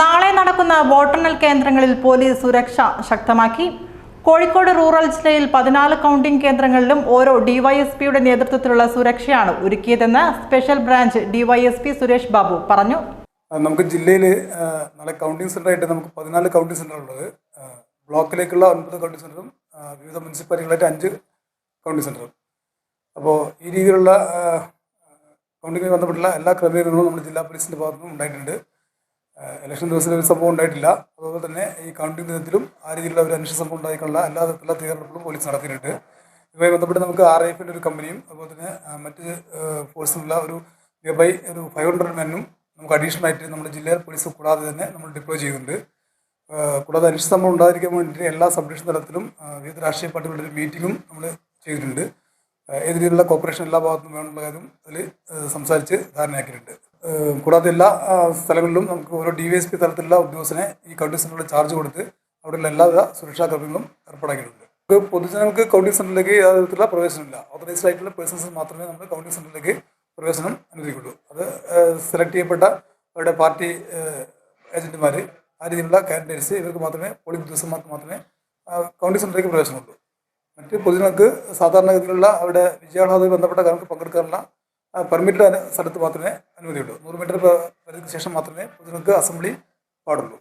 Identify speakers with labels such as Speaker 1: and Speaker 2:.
Speaker 1: നാളെ നടക്കുന്ന വോട്ടെണ്ണൽ കേന്ദ്രങ്ങളിൽ പോലീസ് സുരക്ഷ ശക്തമാക്കി. കോഴിക്കോട് റൂറൽ ജില്ലയിൽ പതിനാല് കൗണ്ടിംഗ് കേന്ദ്രങ്ങളിലും ഓരോ ഡിവൈഎസ്പിയുടെ നേതൃത്വത്തിലുള്ള സുരക്ഷയാണ് ഒരുക്കിയതെന്ന് special branch DYSP Suresh Babu പറഞ്ഞു.
Speaker 2: നമുക്ക് ജില്ലയിൽ നാളെ കൗണ്ടിംഗ് സെന്ററായിട്ട് നമുക്ക് പതിനാല് കൗണ്ടിംഗ് സെന്ററുള്ളത് ബ്ലോക്കിലേക്കുള്ള ഒൻപത് കൗണ്ടിംഗ് സെന്ററും വിവിധ മുനിസിപ്പാലിറ്റികളായിട്ട് അഞ്ച് കൗണ്ടിംഗ് സെന്ററും അപ്പോൾ ഈ രീതിയിലുള്ള കൗണ്ടിങ്ങുമായി ബന്ധപ്പെട്ടുള്ള എല്ലാ ക്രമീകരണങ്ങളും നമ്മുടെ ജില്ലാ പോലീസിന്റെ ഭാഗത്തുനിന്നും ഉണ്ടായിട്ടുണ്ട്. ഇലക്ഷൻ ദിവസത്തിൽ ഒരു സംഭവം ഉണ്ടായിട്ടില്ല. അതുപോലെ തന്നെ ഈ കൗണ്ടിംഗ് ദിനത്തിലും ആ രീതിയിലുള്ള ഒരു അന്വേഷണ സംഭവം ഉണ്ടായിക്കൊള്ള എല്ലാ തരത്തിലുള്ള തയ്യാറെടുപ്പുകളും പോലീസ് നടത്തിയിട്ടുണ്ട്. ഇതുമായി ബന്ധപ്പെട്ട് നമുക്ക് ആർ എഫിന്റെ ഒരു കമ്പനിയും അതുപോലെ തന്നെ മറ്റ് ഫോഴ്സിനുള്ള ഒരു നിയർ ബൈ ഒരു ഫൈവ് ഹൺഡ്രഡ് മെന്നും നമുക്ക് അഡീഷണൽ ആയിട്ട് നമ്മുടെ ജില്ലയിൽ പോലീസ് കൂടാതെ തന്നെ നമ്മൾ ഡിപ്ലോയ് ചെയ്യുന്നുണ്ട് കൂടാതെ അന്വേഷണ സംഭവം ഉണ്ടാതിരിക്കാൻ വേണ്ടിയിട്ട് എല്ലാ സബ് തലത്തിലും വിവിധ രാഷ്ട്രീയ പാർട്ടികളുടെ ഒരു മീറ്റിങ്ങും നമ്മൾ ചെയ്തിട്ടുണ്ട്. ഏത് രീതിയിലുള്ള കോപ്പറേഷൻ എല്ലാ ഭാഗത്തും വേണമെന്നുള്ള കാര്യം അതിൽ സംസാരിച്ച് ധാരണയാക്കിയിട്ടുണ്ട്. കൂടാതെ എല്ലാ സ്ഥലങ്ങളിലും നമുക്ക് ഓരോ ഡി വൈ എസ് പി തലത്തിലുള്ള ഉദ്യോഗസ്ഥനെ ഈ കൗണ്ടിംഗ് സെന്ററിൽ ചാർജ് കൊടുത്ത് അവിടെയുള്ള എല്ലാവിധ സുരക്ഷാ ക്രമങ്ങളും ഏർപ്പാടാക്കിയിട്ടുണ്ട്. നമുക്ക് പൊതുജനങ്ങൾക്ക് കൗണ്ടിംഗ് സെന്ററിലേക്ക് യാതൊരു പ്രവേശനമില്ല. ഓതറൈസ്ഡ് ആയിട്ടുള്ള പേഴ്സൺസ് മാത്രമേ നമ്മൾ കൗണ്ടിംഗ് സെന്ററിലേക്ക് പ്രവേശനം അനുവദിക്കുള്ളൂ. അത് സെലക്ട് ചെയ്യപ്പെട്ട അവരുടെ പാർട്ടി ഏജന്റുമാർ ആ രീതിയിലുള്ള കാൻഡിഡേറ്റ്സ് ഇവർക്ക് മാത്രമേ പോളിംഗ് ഉദ്യോഗസ്ഥന്മാർക്ക് മാത്രമേ കൗണ്ടിംഗ് സെന്ററിലേക്ക് പ്രവേശനമുള്ളൂ. മറ്റ് പൊതുജനങ്ങൾക്ക് സാധാരണഗതിയിലുള്ള അവരുടെ വിജയാഹ്ലാദവുമായി ബന്ധപ്പെട്ട കാര്യങ്ങൾക്ക് പങ്കെടുക്കാനുള്ള പെർമിറ്റഡ് സ്ഥലത്ത് മാത്രമേ അനുമതിയുള്ളൂ. നൂറ് മീറ്റർ പരിധിക്ക് ശേഷം മാത്രമേ പൊതുജനങ്ങൾക്ക് അസംബ്ലി പാടുള്ളൂ.